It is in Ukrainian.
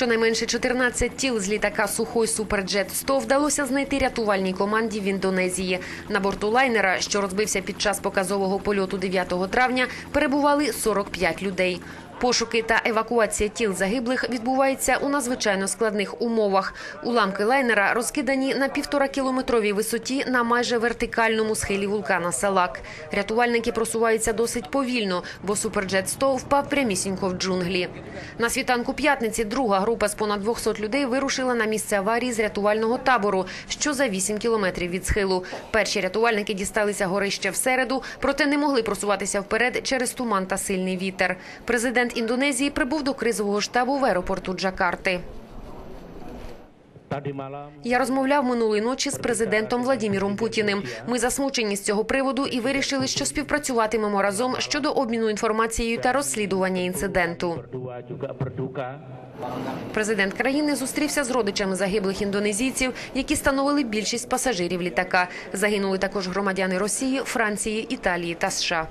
Щонайменше 14 тіл з літака Сухой Суперджет 100 вдалося знайти рятувальній команді в Індонезії. На борту лайнера, що розбився під час показового польоту 9 травня, перебували 45 людей. Пошуки та евакуація тіл загиблих відбуваються у надзвичайно складних умовах. Уламки лайнера розкидані на півторакілометровій висоті на майже вертикальному схилі вулкана Салак. Рятувальники просуваються досить повільно, бо суперджет 100 впав прямісінько в джунглі. На світанку п'ятниці друга група з понад 200 людей вирушила на місце аварії з рятувального табору, що за 8 кілометрів від схилу. Перші рятувальники дісталися гори ще в середу, проте не могли просуватися вперед через туман та сильний вітер. Президент Індонезії прибув до кризового штабу в аеропорту Джакарти. Я розмовляв минулої ночі з президентом Владіміром Путіним. Ми засмучені з цього приводу і вирішили, що співпрацюватимемо разом щодо обміну інформацією та розслідування інциденту. Президент країни зустрівся з родичами загиблих індонезійців, які становили більшість пасажирів літака. Загинули також громадяни Росії, Франції, Італії та США.